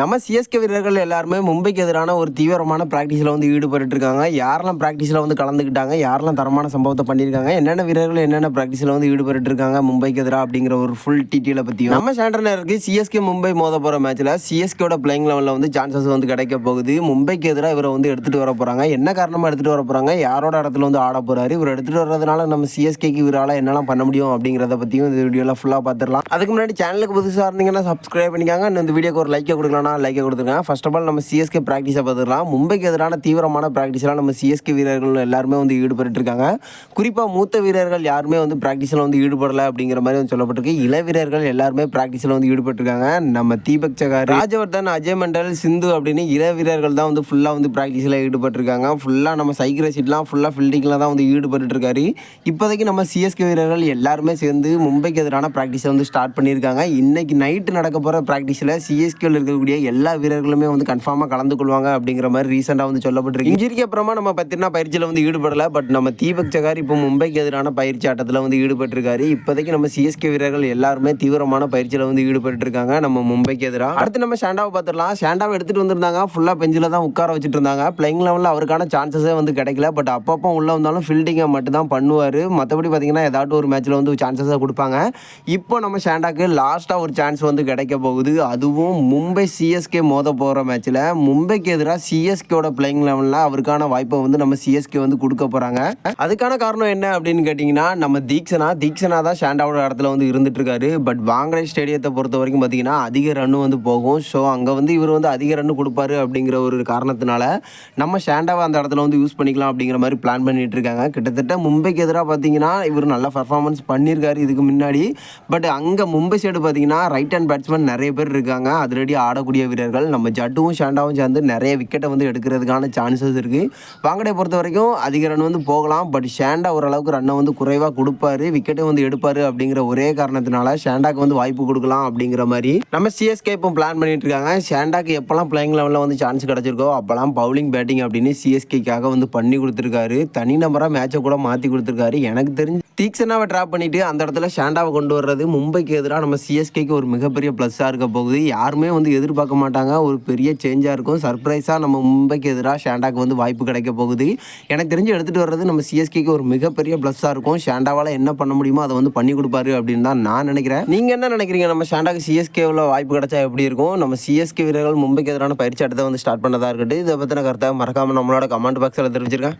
நம்ம சிஎஸ்கே வீரர்கள் எல்லாருமே மும்பைக்கு எதிரான ஒரு தீவிரமான ப்ராக்டிஸில் வந்து ஈடுபட்டு இருக்காங்க யாரெல்லாம் ப்ராக்டிஸில் வந்து கலந்துக்கிட்டாங்க? யாரெல்லாம் தரமான சம்பவத்தை பண்ணியிருக்காங்க? என்னென்ன வீரர்கள் என்னென்ன ப்ராக்டிஸில் வந்து ஈடுபட்டு இருக்காங்க மும்பைக்கு எதிராக அப்படிங்கிற ஒரு ஃபுல் டீட்டெயிலை பற்றியும் நம்ம சாண்டனருக்கு சிஎஸ்கே மும்பை மோத போகிற மேட்ச்சில் சிஎஸ்கேட பிளேயிங் லெவலில் வந்து சான்சஸ் வந்து கிடைக்க போகுது. மும்பைக்கு எதிராக இவரை வந்து எடுத்துகிட்டு வர போகிறாங்க என்ன காரணமாக எடுத்துகிட்டு வர போகிறாங்க யாரோட இடத்துல வந்து ஆட போகிறாரு இவர் எடுத்துகிட்டு வர்றதுனால நம்ம சிஎஸ்கேக்கு இவரால் என்னெல்லாம் பண்ண முடியும் அப்படிங்கிறத பற்றியும் இந்த வீடியோவில் ஃபுல்லாக பார்த்துடலாம். அதுக்கு முன்னாடி சேனலுக்கு புதுசாக இருந்தீங்கன்னா சப்ஸ்கிரைப் பண்ணிக்காங்க. இந்த வீடியோக்கு ஒரு லைக்கை கொடுக்கலனா லைக்கை கொடுத்துருக்காங்க. ஃபர்ஸ்ட் ஆஃப் ஆல் நம்ம சிஎஸ்கே ப்ராக்டிஸை பார்த்துக்கலாம். மும்பைக்கு எதிரான தீவிரமான ப்ராக்டிஸ்லாம் நம்ம சிஎஸ்கே வீரர்கள் எல்லாருமே வந்து ஈடுபட்டுருக்காங்க குறிப்பாக மூத்த வீரர்கள் யாருமே வந்து ப்ராக்டிஸில் வந்து ஈடுபடலை அப்படிங்கிற மாதிரி வந்து சொல்லப்பட்டிருக்கு. இள வீரர்கள் எல்லாருமே ப்ராக்டிஸில் வந்து ஈடுபட்டிருக்காங்க நம்ம தீபக் சகார் ராஜவர்தன் அஜய் மண்டல் சிந்து அப்படின்னு இள வீரர்கள் தான் வந்து ஃபுல்லாக வந்து ப்ராக்டிஸில் ஈடுபட்டிருக்காங்க ஃபுல்லாக நம்ம சைக்கிள் சீட்லாம் ஃபுல்லாக ஃபீல்டிங்கில் தான் வந்து ஈடுபட்டுருக்காரு இப்போதைக்கு நம்ம சிஎஸ்கே வீரர்கள் எல்லாருமே சேர்ந்து மும்பைக்கு எதிரான ப்ராக்டிஸை வந்து ஸ்டார்ட் பண்ணியிருக்காங்க. இன்றைக்கி நைட்டு நடக்க போகிற ப்ராக்டிஸில் சிஎஸ்கேவில் இருக்கக்கூடிய எல்லா வீரர்களுமே வந்து கன்ஃபார்மாக கலந்து கொள்வாங்க அப்படிங்கிற மாதிரி ரீசெண்டாக வந்து சொல்லப்பட்டிருக்கு. இன்ஜுரிக்கு அப்புறமா நம்ம பத்தினா பயிற்சியில் வந்து ஈடுபடலை பட் நம்ம தீபக் சகார் இப்போ மும்பைக்கு எதிரான பயிற்சி ஆட்டத்தில் வந்து ஈடுபட்டிருக்காரு. இப்போதைக்கு நம்ம சிஎஸ்கே வீரர்கள் எல்லாருமே தீவிரமான பயிற்சியில் வந்து ஈடுபட்டு இருக்காங்க நம்ம மும்பைக்கு எதிராக அடுத்து நம்ம ஷாண்டாவை பார்த்துடலாம். ஷாண்டாவை எடுத்துகிட்டு வந்திருந்தாங்க. ஃபுல்லாக பெஞ்சில் தான் உட்கார வச்சுட்டு இருந்தாங்க பிளேயிங் லெவலில் அவருக்கான சான்சஸே வந்து கிடைக்கல. பட் அப்பப்போ உள்ளே வந்தாலும் ஃபீல்டிங்கை மட்டும் தான் பண்ணுவார். மற்றபடி பார்த்தீங்கன்னா ஏதாட்டும் ஒரு மேட்ச்சில் வந்து சான்சஸாக கொடுப்பாங்க. இப்போ நம்ம ஷாண்டாக்கு லாஸ்ட்டாக ஒரு சான்ஸ் வந்து கிடைக்க போகுது. அதுவும் மும்பை சிஎஸ்கே மோத போகிற மேட்ச்சில் மும்பைக்கு எதிராக சிஎஸ்கேயோட பிளேயிங் லெவலில் அவருக்கான வாய்ப்பை வந்து நம்ம சிஎஸ்கே வந்து கொடுக்க போகிறாங்க அதுக்கான காரணம் என்ன அப்படின்னு கேட்டிங்கன்னா நம்ம தீக்ஷனா தீக்ஷனா தான் ஷாண்டாவோட இடத்துல வந்து இருந்துட்டுருக்காரு பட் வாங்கடை ஸ்டேடியத்தை பொறுத்த வரைக்கும் பார்த்தீங்கன்னா அதிக ரன்னு வந்து போகும். ஸோ அங்கே வந்து இவர் வந்து அதிக ரன்னு கொடுப்பாரு அப்படிங்கிற ஒரு காரணத்தினால நம்ம ஷாண்டாவை அந்த இடத்துல வந்து யூஸ் பண்ணிக்கலாம் அப்படிங்கிற மாதிரி பிளான் பண்ணிட்டு இருக்காங்க. கிட்டத்தட்ட மும்பைக்கு எதிராக பார்த்தீங்கன்னா இவர் நல்ல பர்ஃபார்மன்ஸ் பண்ணியிருக்காரு இதுக்கு முன்னாடி. பட் அங்கே மும்பை சைடு பார்த்தீங்கன்னா ரைட் ஹேண்ட் பேட்ஸ்மேன் நிறைய பேர் இருக்காங்க. அதிரடி ஆடக்கூடிய வீரர்கள். நம்ம ஜட்டுவும் ஷாண்டாவும் சேர்ந்து நிறைய விக்கெட்டை வந்து எடுக்கிறதுக்கான சான்சஸ் இருக்குது வாங்கடை பொறுத்த வரைக்கும் அதிக ரன் வந்து போகலாம். பட் ஷாண்டா ஓரளவுக்கு ரன்னை வந்து குறைவாக கொடுப்பாரு. விக்கெட்டை வந்து எடுப்பார் அப்படிங்கிற ஒரே காரணத்தினால ஷாண்டாக்கு வந்து வாய்ப்பு கொடுக்கலாம் அப்படிங்கிற மாதிரி நம்ம சிஎஸ்கே இப்போ பிளான் பண்ணிட்டு இருக்காங்க. ஷாண்டாக்கு எப்போல்லாம் பிளேயிங் லெவலில் வந்து சான்ஸ் கிடச்சிருக்கோ அப்போல்லாம் பவுலிங் பேட்டிங் அப்படின்னு சிஎஸ்கேக்காக வந்து பண்ணி கொடுத்துருக்காரு. தனி நம்பராக மேட்சை கூட மாற்றி கொடுத்துருக்காரு. எனக்கு தெரிஞ்சு தீக்ஷனாவை ட்ராப் பண்ணிட்டு அந்த இடத்துல ஷாண்டாவை கொண்டு வர்றது மும்பைக்கு எதிராக நம்ம சிஎஸ்கேக்கு ஒரு மிகப்பெரிய ப்ளஸ்ஸாக இருக்க போகுது. யாருமே வந்து எதிர்பார்க்க மாட்டாங்க. ஒரு பெரிய சேஞ்சாக இருக்கும். சர்ப்ரைஸாக நம்ம மும்பைக்கு எதிராக ஷாண்டாக்கு வந்து வாய்ப்பு கிடைக்க போகுது. எனக்கு தெரிஞ்சு எடுத்துகிட்டு வர்றது நம்ம சிஎஸ்கேக்கு ஒரு மிகப்பெரிய ப்ளஸ்ஸாக இருக்கும். ஷாண்டாவால் என்ன பண்ண முடியுமோ அதை வந்து பண்ணி கொடுப்பாரு அப்படின்னு தான் நான் நினைக்கிறேன். நீங்கள் என்ன நினைக்கிறீங்க? நம்ம ஷாண்டாக்கு சிஎஸ்கேவில் வாய்ப்பு கிடைச்சா எப்படி இருக்கும்? நம்ம சிஎஸ்கே வீரர்கள் மும்பைக்கு எதிரான பயிற்சி அடுத்த வந்து ஸ்டார்ட் பண்ணதாக இருக்கட்டும். இதை பற்றின கருத்தை மறக்காமல் நம்மளோட கமெண்ட் பாக்ஸில் தெரிவிச்சிருக்கேன்